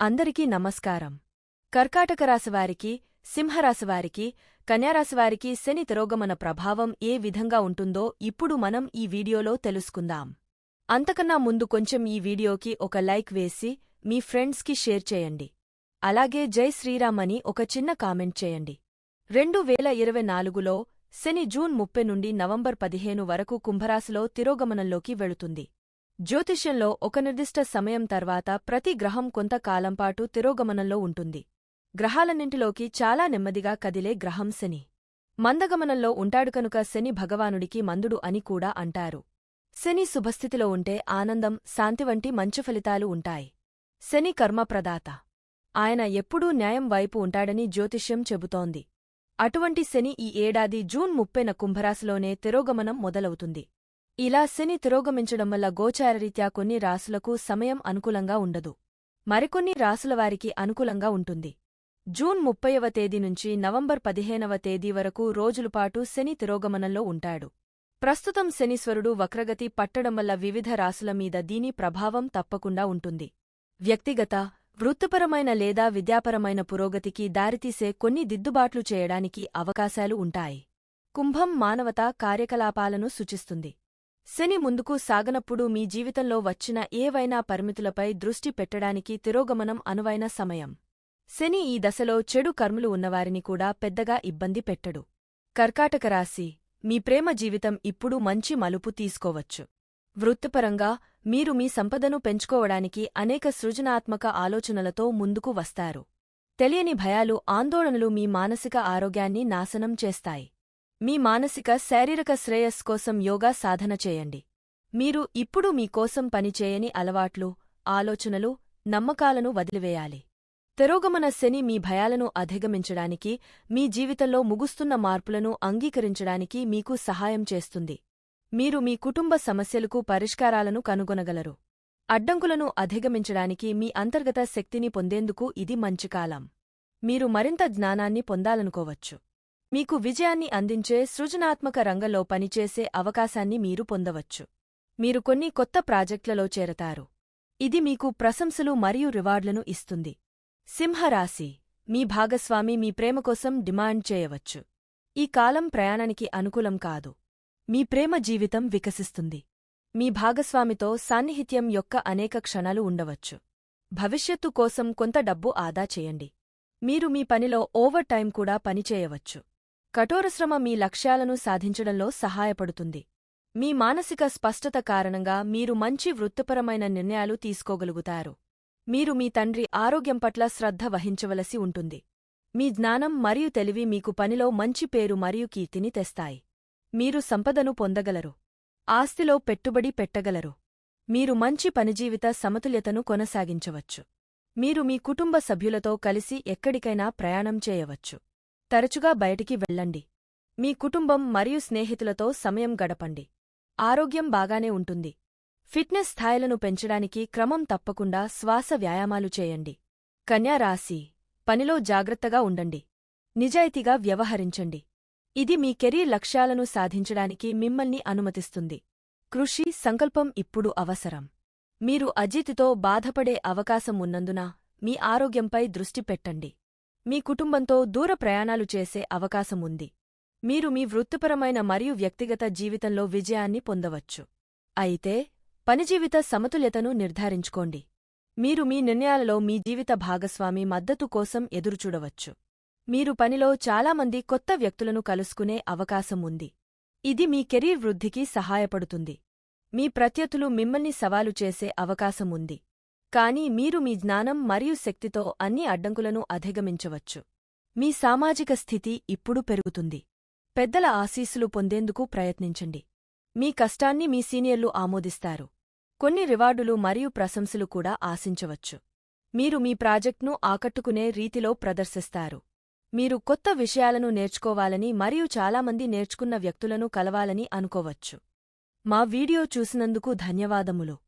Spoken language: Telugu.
అందరికీ నమస్కారం. కర్కాటక రాశివారికి సింహరాశివారికి కన్యారాశివారికి శని తిరోగమన ప్రభావం ఏ విధంగా ఉంటుందో ఇప్పుడు మనం ఈ వీడియోలో తెలుసుకుందాం. అంతకన్నా ముందు కొంచెం ఈ వీడియోకి ఒక లైక్ వేసి మీ ఫ్రెండ్స్కి షేర్ చేయండి. అలాగే జై శ్రీరామ్ అని ఒక చిన్న కామెంట్ చేయండి. రెండు వేల ఇరవై నాలుగులో శని జూన్ ముప్పై నుండి నవంబర్ పదిహేను వరకు కుంభరాశిలో తిరోగమనంలోకి వెళుతుంది. జ్యోతిష్యంలో ఒక నిర్దిష్ట సమయం తర్వాత ప్రతి గ్రహం కొంతకాలంపాటు తిరోగమనంలో ఉంటుంది. గ్రహాలన్నింటిలోకి చాలా నెమ్మదిగా కదిలే గ్రహం శని. మందగమనంలో ఉంటాడు కనుక శని భగవానుడికి మందుడు అని కూడా అంటారు. శని శుభస్థితిలో ఉంటే ఆనందం శాంతి వంటి మంచి ఫలితాలు ఉంటాయి. శని కర్మప్రదాత. ఆయన ఎప్పుడూ న్యాయం వైపు ఉంటాడని జ్యోతిష్యం చెబుతోంది. అటువంటి శని ఈ ఏడాది జూన్ ముప్పైన కుంభరాశిలోనే తిరోగమనం మొదలవుతుంది. ఇలా శని తిరోగమించడం వల్ల గోచారరీత్యా కొన్ని రాసులకు సమయం అనుకూలంగా ఉండదు. మరికొన్ని రాసులవారికి అనుకూలంగా ఉంటుంది. జూన్ ముప్పైవ తేదీ నుంచి నవంబర్ పదిహేనవ తేదీ వరకు రోజులపాటు శని తిరోగమనంలో ఉంటాడు. ప్రస్తుతం శనీశ్వరుడు వక్రగతి పట్టడం వల్ల వివిధ రాసుల మీద దీని ప్రభావం తప్పకుండా ఉంటుంది. వ్యక్తిగత వృత్తిపరమైన లేదా విద్యాపరమైన పురోగతికి దారితీసే కొన్ని దిద్దుబాట్లు చేయడానికి అవకాశాలు ఉంటాయి. కుంభం మానవతా కార్యకలాపాలను సూచిస్తుంది. శని ముందుకు సాగనప్పుడు మీ జీవితంలో వచ్చిన ఏవైనా పరిమితులపై దృష్టి పెట్టడానికి తిరోగమనం అనువైన సమయం. శని ఈ దశలో చెడు కర్ములు ఉన్నవారిని కూడా పెద్దగా ఇబ్బంది పెట్టడు. కర్కాటక రాశి మీ ప్రేమ జీవితం ఇప్పుడు మంచి మలుపు తీసుకోవచ్చు. వృత్తిపరంగా మీరు మీ సంపదను పెంచుకోవడానికి అనేక సృజనాత్మక ఆలోచనలతో ముందుకు వస్తారు. తెలియని భయాలు ఆందోళనలు మీ మానసిక ఆరోగ్యాన్ని నాశనం చేస్తాయి. మీ మానసిక శారీరక శ్రేయస్ కోసం యోగా సాధన చేయండి. మీరు ఇప్పుడు మీకోసం పనిచేయని అలవాట్లు ఆలోచనలు నమ్మకాలను వదిలివేయాలి. తిరోగమన శని మీ భయాలను అధిగమించడానికి మీ జీవితంలో ముగుస్తున్న మార్పులను అంగీకరించడానికి మీకు సహాయం చేస్తుంది. మీరు మీ కుటుంబ సమస్యలకు పరిష్కారాలను కనుగొనగలరు. అడ్డంకులను అధిగమించడానికి మీ అంతర్గత శక్తిని పొందేందుకు ఇది మంచి కాలం. మీరు మరింత జ్ఞానాన్ని పొందాలనుకోవచ్చు. మీకు విజయాన్ని అందించే సృజనాత్మక రంగంలో పనిచేసే అవకాశాన్ని మీరు పొందవచ్చు. మీరు కొన్ని కొత్త ప్రాజెక్టులలో చేరతారు. ఇది మీకు ప్రశంసలు మరియు రివార్డులను ఇస్తుంది. సింహరాశి. మీ భాగస్వామి మీ ప్రేమ కోసం డిమాండ్ చేయవచ్చు. ఈ కాలం ప్రయాణానికి అనుకూలం కాదు. మీ ప్రేమ జీవితం వికసిస్తుంది. మీ భాగస్వామితో సాన్నిహిత్యం యొక్క అనేక క్షణాలు ఉండవచ్చు. భవిష్యత్తు కోసం కొంత డబ్బు ఆదా చేయండి. మీరు మీ పనిలో ఓవర్ టైం కూడా పనిచేయవచ్చు. కఠోరశ్రమ మీ లక్ష్యాలను సాధించడంలో సహాయపడుతుంది. మీ మానసిక స్పష్టత కారణంగా మీరు మంచి వృత్తిపరమైన నిర్ణయాలు తీసుకోగలుగుతారు. మీరు మీ తండ్రి ఆరోగ్యం పట్ల శ్రద్ధ వహించవలసి ఉంటుంది. మీ జ్ఞానం మరియు తెలివి మీకు పనిలో మంచి పేరు మరియు కీర్తిని తెస్తాయి. మీరు సంపదను పొందగలరు. ఆస్తిలో పెట్టుబడి పెట్టగలరు. మీరు మంచి పనిజీవిత సమతుల్యతను కొనసాగించవచ్చు. మీరు మీ కుటుంబ సభ్యులతో కలిసి ఎక్కడికైనా ప్రయాణం చేయవచ్చు. తరచుగా బయటికి వెళ్ళండి. మీ కుటుంబం మరియు స్నేహితులతో సమయం గడపండి. ఆరోగ్యం బాగానే ఉంటుంది. ఫిట్నెస్ స్థాయిలను పెంచడానికి క్రమం తప్పకుండా శ్వాస వ్యాయామాలు చేయండి. కన్యా రాశి పనిలో జాగ్రత్తగా ఉండండి. నిజాయితీగా వ్యవహరించండి. ఇది మీ కెరీర్ లక్ష్యాలను సాధించడానికి మిమ్మల్ని అనుమతిస్తుంది. కృషి సంకల్పం ఇప్పుడు అవసరం. మీరు అజితితో బాధపడే అవకాశం ఉన్నందున మీ ఆరోగ్యంపై దృష్టి పెట్టండి. మీ కుటుంబంతో దూర ప్రయాణాలు చేసే అవకాశం ఉంది మీరు మీ వృత్తిపరమైన మరియు వ్యక్తిగత జీవితంలో విజయాన్ని పొందవచ్చు. అయితే పనిజీవిత సమతుల్యతను నిర్ధారించుకోండి. మీరు మీ నిర్ణయాలలో మీ జీవిత భాగస్వామి మద్దతు కోసం ఎదురుచూడవచ్చు. మీరు పనిలో చాలామంది కొత్త వ్యక్తులను కలుసుకునే అవకాశం ఉంది ఇది మీ కెరీర్ వృద్ధికి సహాయపడుతుంది. మీ ప్రత్యర్థులు మిమ్మల్ని సవాలు చేసే అవకాశం ఉంది కానీ మీరు మీ జ్ఞానం మరియు శక్తితో అన్ని అడ్డంకులను అధిగమించవచ్చు. మీ సామాజిక స్థితి ఇప్పుడు పెరుగుతుంది. పెద్దల ఆశీస్సులు పొందేందుకు ప్రయత్నించండి. మీ కష్టాన్ని మీ సీనియర్లు ఆమోదిస్తారు. కొన్ని రివార్డులు మరియు ప్రశంసలు కూడా ఆశించవచ్చు. మీరు మీ ప్రాజెక్ట్ను ఆకట్టుకునే రీతిలో ప్రదర్శిస్తారు. మీరు కొత్త విషయాలను నేర్చుకోవాలని మరియు చాలామంది నేర్చుకున్న వ్యక్తులను కలవాలని అనుకోవచ్చు. మా వీడియో చూసినందుకు ధన్యవాదములు.